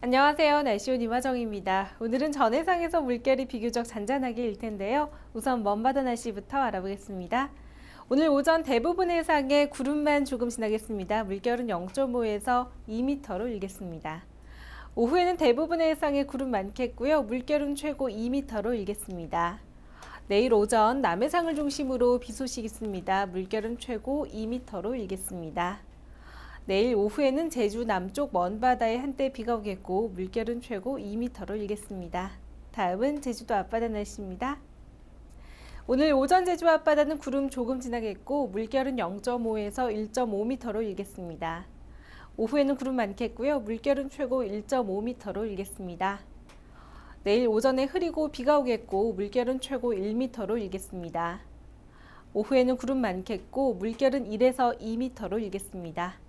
안녕하세요. 날씨온 이화정입니다. 오늘은 전 해상에서 물결이 비교적 잔잔하게 일 텐데요. 우선 먼바다 날씨부터 알아보겠습니다. 오늘 오전 대부분의 해상에 구름만 조금 지나겠습니다. 물결은 0.5에서 2m로 일겠습니다. 오후에는 대부분의 해상에 구름 많겠고요. 물결은 최고 2m로 일겠습니다. 내일 오전 남해상을 중심으로 비 소식 있습니다. 물결은 최고 2m로 일겠습니다. 내일 오후에는 제주 남쪽 먼 바다에 한때 비가 오겠고 물결은 최고 2m로 일겠습니다. 다음은 제주도 앞바다 날씨입니다. 오늘 오전 제주 앞바다는 구름 조금 지나겠고 물결은 0.5에서 1.5m로 일겠습니다. 오후에는 구름 많겠고요. 물결은 최고 1.5m로 일겠습니다. 내일 오전에 흐리고 비가 오겠고 물결은 최고 1m로 일겠습니다. 오후에는 구름 많겠고 물결은 1에서 2m로 일겠습니다.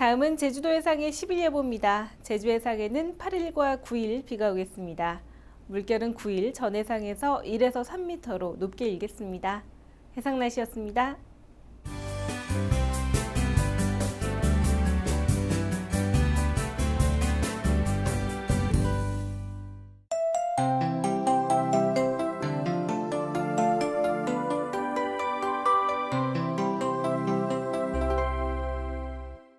다음은 제주도 해상의 10일 예보입니다. 제주 해상에는 8일과 9일 비가 오겠습니다. 물결은 9일 전 해상에서 1에서 3m로 높게 일겠습니다. 해상 날씨였습니다.